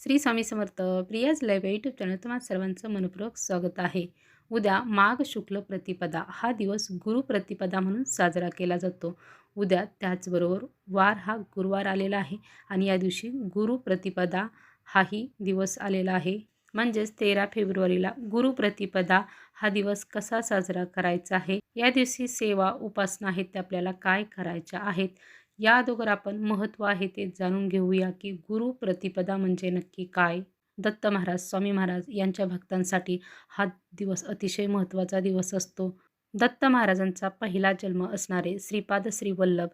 श्री स्वामी समर्थ प्रियाज live YouTube channel तुम्हाला सर्वांचं मनपूर्वक स्वागत आहे. उद्या माघ शुक्ल प्रतिपदा हा दिवस गुरु प्रतिपदा म्हणून साजरा केला जातो. उद्या त्याचबरोबर वार हा गुरुवार आलेला आहे आणि या दिवशी गुरु प्रतिपदा हाही दिवस आलेला आहे. म्हणजेच तेरा फेब्रुवारीला गुरुप्रतिपदा हा दिवस कसा साजरा करायचा आहे? या दिवशी सेवा उपासना आहेत त्या आपल्याला काय करायच्या आहेत? या अगोदर आपण महत्त्व आहे ते जाणून घेऊया की गुरु प्रतिपदा म्हणजे नक्की काय? दत्त महाराज स्वामी महाराज यांच्या भक्तांसाठी हा दिवस अतिशय महत्त्वाचा दिवस असतो. दत्त महाराजांचा पहिला जन्म असणारे श्रीपाद श्रीवल्लभ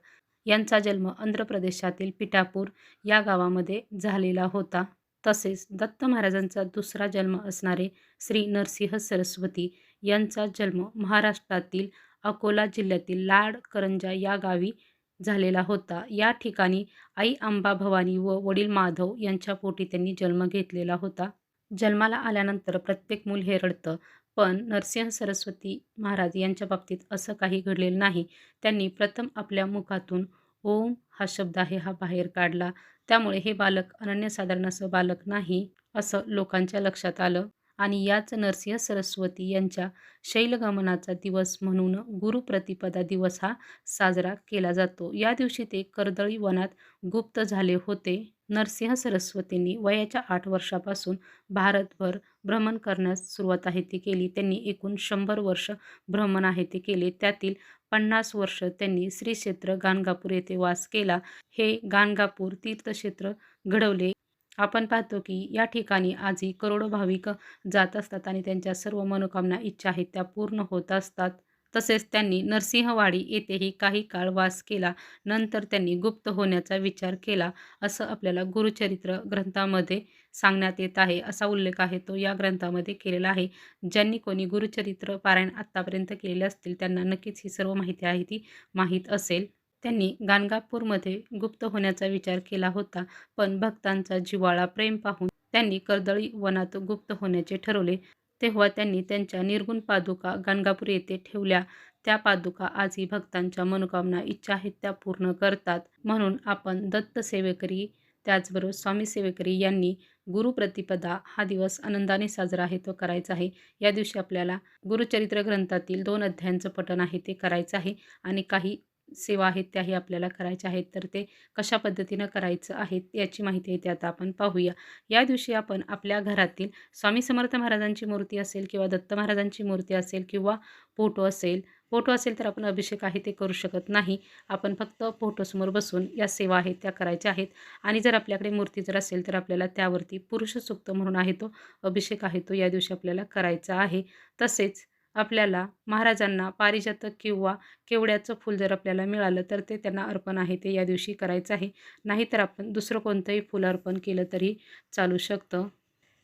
यांचा जन्म आंध्र प्रदेशातील पिठापूर या गावामध्ये झालेला होता. तसेच दत्त महाराजांचा दुसरा जन्म असणारे श्री नरसिंह सरस्वती यांचा जन्म महाराष्ट्रातील अकोला जिल्ह्यातील लाड करंजा या गावी झालेला होता. या ठिकाणी आई अंबा भवानी व वडील माधव यांच्या पोटी त्यांनी जन्म घेतलेला होता. जन्माला आल्यानंतर प्रत्येक मूल हे रडतं पण नरसिंह सरस्वती महाराज यांच्या बाबतीत असं काही घडलेलं नाही. त्यांनी प्रथम आपल्या मुखातून ओम हा शब्द आहे हा बाहेर काढला. त्यामुळे हे बालक अनन्यसाधारण असं बालक नाही असं लोकांच्या लक्षात आलं. आणि याच नरसिंह सरस्वती यांच्या शैलगमनाचा दिवस म्हणून गुरुप्रतिपदा दिवस हा साजरा केला जातो. या दिवशी ते कर्दळी वनात गुप्त झाले होते. नरसिंह सरस्वतींनी वयाच्या आठ वर्षापासून भारतभर भ्रमण करण्यास सुरुवात आहे ती केली. त्यांनी एकूण शंभर वर्ष भ्रमण आहे ते केले. त्यातील पन्नास वर्ष त्यांनी श्री क्षेत्र गाणगापूर येथे वास केला. हे गाणगापूर तीर्थक्षेत्र घडवले. आपण पाहतो की या ठिकाणी आजही करोडो भाविक जात असतात आणि त्यांच्या सर्व मनोकामना इच्छा आहेत त्या पूर्ण होत असतात. तसेच त्यांनी नरसिंहवाडी येथेही काही काळ वास केला नंतर त्यांनी गुप्त होण्याचा विचार केला असं आपल्याला गुरुचरित्र ग्रंथामध्ये सांगण्यात येत आहे. असा उल्लेख आहे तो या ग्रंथामध्ये केलेला आहे. ज्यांनी कोणी गुरुचरित्र पारायण आत्तापर्यंत केलेले असतील त्यांना नक्कीच ही सर्व माहिती आहे ती माहीत असेल. त्यांनी गाणगापूरमध्ये गुप्त होण्याचा विचार केला होता पण भक्तांचा जिव्हाळा प्रेम पाहून त्यांनी कर्दळी वनात गुप्त होण्याचे ठरवले. तेव्हा त्यांनी त्यांच्या निर्गुण पादुका गाणगापूर येथे ठेवल्या. त्या पादुका आजही भक्तांच्या मनोकामना इच्छा आहेत त्या पूर्ण करतात. म्हणून आपण दत्त सेवेकरी त्याचबरोबर स्वामी सेवेकरी यांनी गुरुप्रतिपदा हा दिवस आनंदाने साजरा आहे तो करायचा आहे. या दिवशी आपल्याला गुरुचरित्र ग्रंथातील दोन अध्यायांचं पठण आहे ते करायचं आहे. आणि काही सेवा आहेत त्याही आपल्याला करायच्या आहेत तर ते कशा पद्धतीनं करायचं आहे याची माहिती आहे ते आता आपण पाहूया. या दिवशी आपण आपल्या घरातील स्वामी समर्थ महाराजांची मूर्ती असेल किंवा दत्त महाराजांची मूर्ती असेल किंवा फोटो असेल फोटो असेल तर आपण अभिषेक आहे ते करू शकत नाही. आपण फक्त फोटोसमोर बसून या सेवा आहेत त्या करायच्या आहेत. आणि जर आपल्याकडे मूर्ती जर असेल तर आपल्याला त्यावरती पुरुष सुक्त म्हणून आहे तो अभिषेक आहे तो या दिवशी आपल्याला करायचा आहे. तसेच आपल्याला महाराजांना पारिजातक किंवा केवड्याचं फूल जर आपल्याला मिळालं तर ते त्यांना अर्पण आहे ते या दिवशी करायचं आहे. नाहीतर आपण दुसरं कोणतंही फुलं अर्पण केलं तरी चालू शकतं.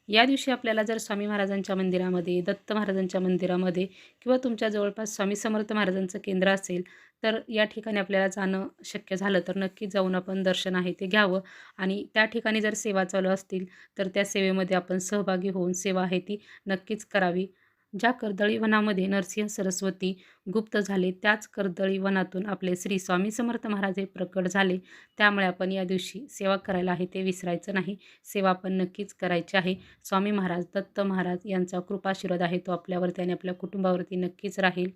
या दिवशी आपल्याला जर स्वामी महाराजांच्या मंदिरामध्ये दत्त महाराजांच्या मंदिरामध्ये किंवा तुमच्या जवळपास स्वामी समर्थ महाराजांचं केंद्र असेल तर या ठिकाणी आपल्याला जाणं शक्य झालं तर नक्की जाऊन आपण दर्शन आहे ते घ्यावं. आणि त्या ठिकाणी जर सेवा चालू असतील तर त्या सेवेमध्ये आपण सहभागी होऊन सेवा आहे ती नक्कीच करावी. ज्या कर्दळी वनामध्ये नरसिंह सरस्वती गुप्त झाले त्याच कर्दळी वनातून आपले श्री स्वामी समर्थ महाराज हे प्रकट झाले. त्यामुळे आपण या दिवशी सेवा करायला आहे ते विसरायचं नाही. सेवा आपण नक्कीच करायची आहे. स्वामी महाराज दत्त महाराज यांचा कृपाशीर्वाद आहे तो आपल्यावरती आणि आपल्या कुटुंबावरती नक्कीच राहील.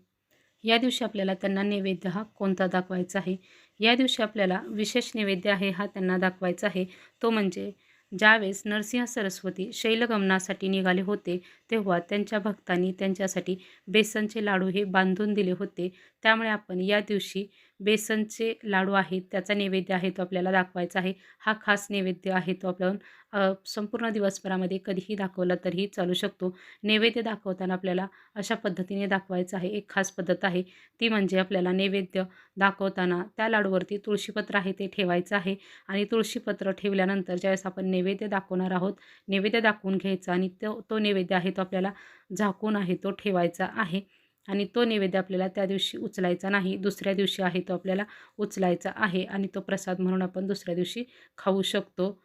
या दिवशी आपल्याला त्यांना नैवेद्य हा कोणता दाखवायचा आहे? या दिवशी आपल्याला विशेष नैवेद्य आहे हा त्यांना दाखवायचा आहे. तो म्हणजे ज्यावेळेस नरसिंह सरस्वती शैलगमनासाठी निघाले होते तेव्हा त्यांच्या भक्तांनी त्यांच्यासाठी बेसनचे लाडू हे बांधून दिले होते. त्यामुळे आपण या दिवशी बेसनचे लाडू आहेत त्याचा नैवेद्य आहे तो आपल्याला दाखवायचा आहे. हा खास नैवेद्य आहे तो आपण संपूर्ण दिवसभरामध्ये कधीही दाखवला तरीही चालू शकतो. नैवेद्य दाखवताना आपल्याला अशा पद्धतीने दाखवायचं आहे. एक खास पद्धत आहे ती म्हणजे आपल्याला नैवेद्य दाखवताना त्या लाडूवरती तुळशीपत्र आहे ते ठेवायचं आहे. आणि तुळशीपत्र ठेवल्यानंतर ज्यावेळेस आपण नैवेद्य दाखवणार आहोत नैवेद्य दाखवून घ्यायचा आणि तो तो नैवेद्य आहे तो आपल्याला झाकून आहे तो ठेवायचा आहे. आणि तो नैवेद्य आपल्याला त्या दिवशी उचलायचा नाही. दुसऱ्या दिवशी आहे तो आपल्याला उचलायचा आहे आणि तो प्रसाद म्हणून आपण दुसऱ्या दिवशी खाऊ शकतो.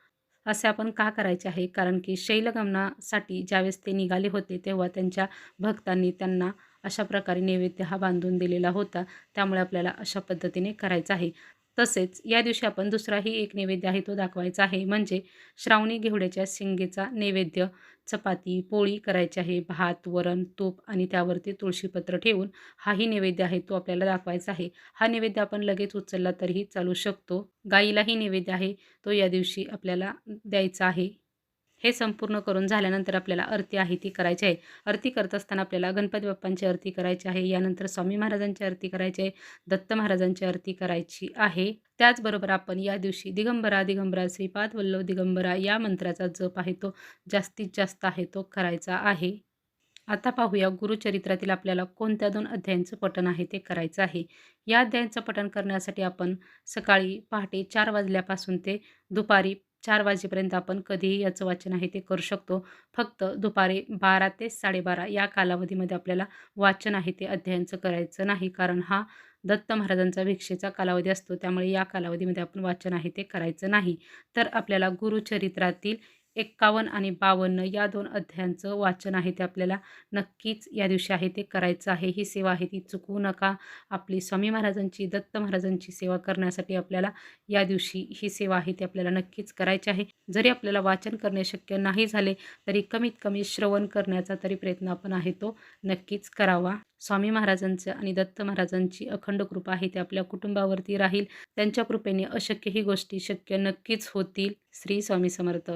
असे आपण का करायचे आहे? कारण की शैलगमनासाठी ज्यावेळेस ते निघाले होते तेव्हा त्यांच्या भक्तांनी त्यांना अशा प्रकारे नैवेद्य हा बांधून दिलेला होता. त्यामुळे आपल्याला अशा पद्धतीने करायचा आहे. तसेच या दिवशी आपण दुसराही एक नैवेद्य आहे तो दाखवायचा आहे. म्हणजे श्रावणी घेवड्याच्या शिंगेचा नैवेद्य चपाती पोळी करायची आहे. भात वरण तूप आणि त्यावरती तुळशीपत्र ठेवून हाही नैवेद्य आहे तो आपल्याला दाखवायचा आहे. हा नैवेद्य आपण लगेच उचलला तरीही चालू शकतो. गाईलाही नैवेद्य आहे तो या दिवशी आपल्याला द्यायचा आहे. हे संपूर्ण करून झाल्यानंतर आपल्याला आरती आहे ती करायची आहे. आरती करत असताना आपल्याला गणपती बाप्पांची आरती करायची आहे. यानंतर स्वामी महाराजांची आरती करायची आहे. दत्त महाराजांची आरती करायची आहे. त्याचबरोबर आपण या दिवशी दिगंबरा दिगंबरा श्रीपाद वल्लभ दिगंबरा या मंत्राचा जप आहे तो जास्तीत जास्त आहे तो करायचा आहे. आता पाहूया गुरुचरित्रातील आपल्याला कोणत्या दोन अध्यायांचं पठण आहे ते करायचं आहे. या अध्यायांचं पठण करण्यासाठी आपण सकाळी पहाटे चार वाजल्यापासून ते दुपारी चार वाजेपर्यंत आपण कधीही याचं वाचन आहे ते करू शकतो. फक्त दुपारी बारा ते साडेबारा या कालावधीमध्ये आपल्याला वाचन आहे ते अध्ययनचं करायचं नाही. कारण हा दत्त महाराजांचा भिक्षेचा कालावधी असतो. त्यामुळे या कालावधीमध्ये आपण वाचन आहे ते करायचं नाही. तर आपल्याला गुरुचरित्रातील एक्कावन्न आणि बावन्न या दोन अध्यायांचं वाचन आहे ते आपल्याला नक्कीच या दिवशी आहे ते करायचं आहे. ही सेवा आहे ती चुकवू नका. आपली स्वामी महाराजांची दत्त महाराजांची सेवा करण्यासाठी आपल्याला या दिवशी ही सेवा आहे ती आपल्याला नक्कीच करायची आहे. जरी आपल्याला वाचन करणे शक्य नाही झाले तरी कमीत कमी श्रवण करण्याचा तरी प्रयत्न आपण आहे तो नक्कीच करावा. स्वामी महाराजांचं आणि दत्त महाराजांची अखंड कृपा आहे ते आपल्या कुटुंबावरती राहील. त्यांच्या कृपेने अशक्य ही गोष्टी शक्य नक्कीच होतील. श्री स्वामी समर्थ.